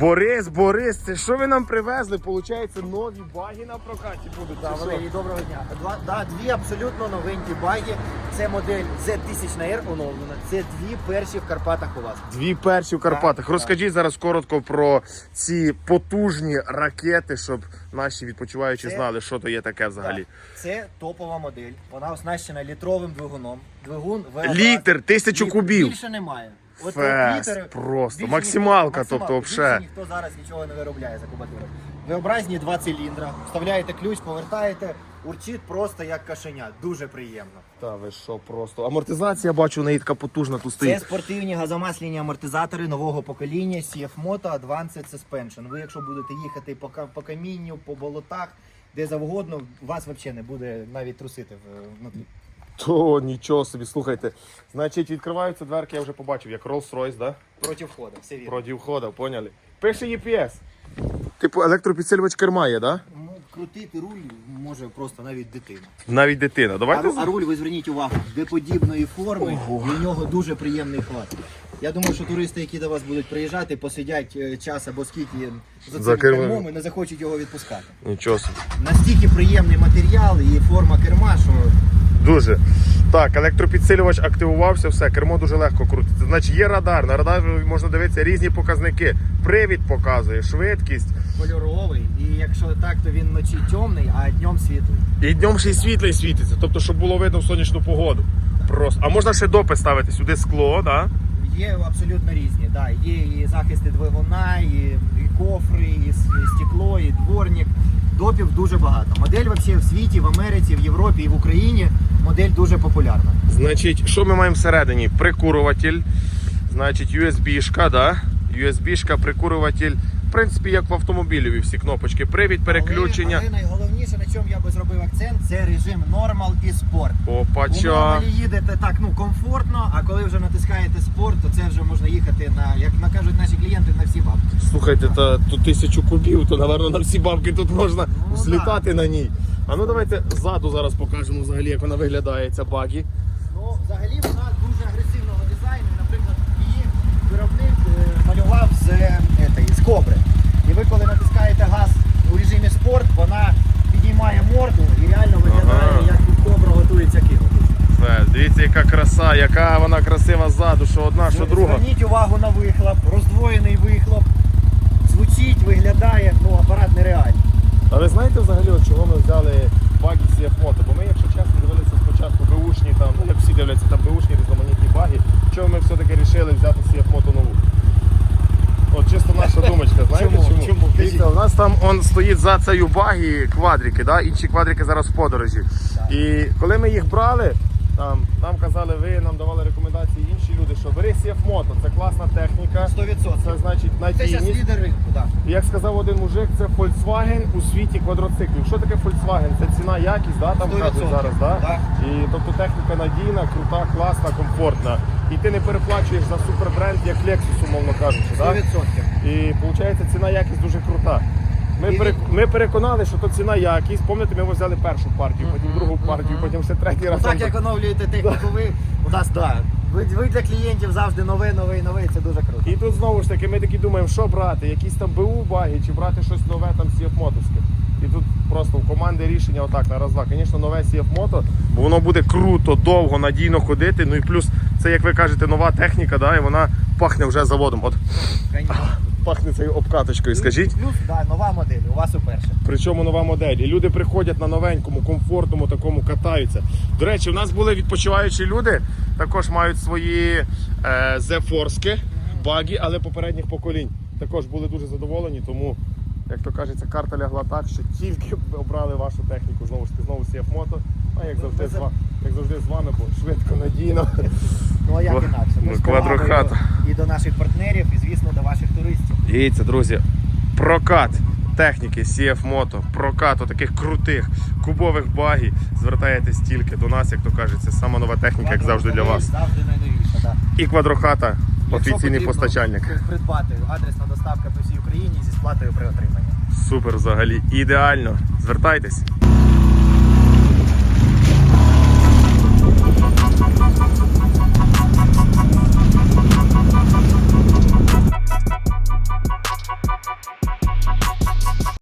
Борис, Борис, це що ви нам привезли? Получається, нові баги на прокаті будуть. Да? Валерій, доброго дня. Два, да, дві абсолютно новенькі баги. Це модель Z1000 на R оновлена. Це дві перші в Карпатах у вас. Дві перші в Карпатах. Так, Розкажіть зараз коротко про ці потужні ракети, щоб наші відпочиваючі Це- знали, що то є таке взагалі. Це топова модель. Вона оснащена літровим двигуном. Двигун V1. Літр, тисячу Літр. кубів. Більше немає. От Фест, літр- просто. більше Максималка, ніхто- тобто, максималка. вообще. Більше ніхто зараз нічого не виробляє за кубатуру. V-образні два циліндра. Вставляєте ключ, повертаєте. Урчить просто як кошеня. Дуже приємно. Та ви що просто. Амортизація, бачу, у неї така потужна тут Це стоїть. спортивні газомасляні амортизатори нового покоління CF Moto Advanced Suspension. Ви, якщо будете їхати по, ка- по камінню, по болотах, де завгодно, вас взагалі не буде навіть трусити в- внутрі. То нічого собі, слухайте. Значить, відкриваються дверки, я вже побачив, як Rolls-Royce, да? Проти входу, все вірно. Проти входа, поняли? Пише EPS. Типу електропідсилювач керма є, да? Ну, крутити руль може просто навіть дитина. Навіть дитина. А, Давайте. ру- а руль, ви зверніть увагу, деподібної форми, Ого. і в нього дуже приємний хват. Я думаю, що туристи, які до вас будуть приїжджати, посидять е, час або скільки за За цим кермом. кермом і не захочуть його відпускати. Нічого собі. Настільки приємний матеріал і форма керма, що Дуже. Так, електропідсилювач активувався, все, кермо дуже легко крутиться. Значить, є радар. На радарі можна дивитися різні показники. Привід показує, швидкість. кольоровий. І якщо так, то він вночі темний, а днем світлий. І днем ще й світлий світиться. Тобто, щоб було видно в сонячну погоду. Просто. А можна ще допис ставити сюди скло, да? Є абсолютно різні. Да. Є і захисти двигуна, і, і кофри, і, і стекло, і дворник. Допів дуже багато. Модель вообще в світі, в Америці, в Європі і в Україні модель дуже популярна. Значить, що ми маємо всередині? Прикурюватель, значить, USB-шка, да? USB-шка, прикурюватель. В принципі, як в автомобілі всі кнопочки. Привід, переключення. Але, але найголовніше, на чому я би зробив акцент, це режим Normal і спорт. У Опача. нормалі їдете так ну комфортно, а коли вже натискаєте спорт, то це вже можна їхати на, як кажуть наші клієнти, на всі бабки. Слухайте, та тут тисячу кубів, то, напевно, на всі бабки тут можна Ну, злітати на ній. А ну давайте ззаду зараз покажемо взагалі, як вона виглядає, ця багі. Ну, взагалі вона дуже агресивного дизайну. Наприклад, її виробник е, малював з, е, з кобри. І ви коли натискаєте газ у режимі спорт, вона підіймає морду і реально виглядає, Ага. як кобра готується кинутися. Все, дивіться, яка краса, яка вона красива ззаду, що одна, що друга. Зверніть увагу на вихлоп, роздвоєний вихлоп. Звучить, виглядає, ну апарат нереальний. А ви знаєте взагалі, от чого ми взяли баги Moto? Бо ми, якщо чесно, дивилися спочатку беушні, там, ну як всі дивляться, там беушні різноманітні баги. Чого ми все-таки вирішили взяти Moto нову? От чисто наша думочка, знаєте Чому? чому? Чому? Дивіться, у нас там он стоїть за цією багі квадрики, да? інші квадрики зараз в подорожі. Так. І коли ми їх брали, там, нам казали, ви нам давали рекомендації інші люди, що бери Moto, це класна техніка, 100%. це значить Це зараз лідер ринку, так. Як сказав один мужик, це Volkswagen у світі квадроциклів. Що таке Volkswagen? Це ціна, якість, да, там кажуть зараз, да? Так. І тобто техніка надійна, крута, класна, комфортна. І ти не переплачуєш за супербренд, як Lexus, умовно кажучи. Да? 100%. І виходить, ціна якість дуже крута. Ми, І пере... ми переконали, що то ціна якість. Пам'ятаєте, ми взяли першу партію, потім другу партію, потім ще третій раз. Так як оновлюєте техніку, ви у нас да. Ви, ви для клієнтів завжди нове, нове, і це дуже круто. І тут знову ж таки ми такі думаємо, що брати, якісь там БУ баги чи брати щось нове там CF. І тут просто в команди рішення отак на раз-два. Звісно, нове Moto, бо воно буде круто, довго, надійно ходити. Ну і плюс це, як ви кажете, нова техніка, да, і вона пахне вже заводом. От Конечно. Пахне цією обкаточкою, скажіть. Плюс, да, нова модель, у вас уперше. Причому нова модель. І люди приходять на новенькому, комфортному такому катаються. До речі, у нас були відпочиваючі люди, також мають свої е, Z-Force баги, але попередніх поколінь. Також були дуже задоволені, тому, як то кажеться, карта лягла так, що тільки обрали вашу техніку. Знову ж таки, знову CF Moto. А як завжди, як завжди з вами, бо швидко, надійно. Ну а як Ква- інакше? ну, повагою квадрохата. І до наших партнерів, і звісно до ваших туристів. Дивіться, друзі, прокат техніки CF Moto, прокат таких крутих кубових багів. Звертаєтесь тільки до нас, як то кажеться, сама нова техніка, як завжди для вас. Завжди найновіша, да. І квадрохата, Якщо офіційний потрібно постачальник. Придбати адресна доставка по всій Україні зі сплатою при отриманні. Супер взагалі, ідеально. Звертайтесь.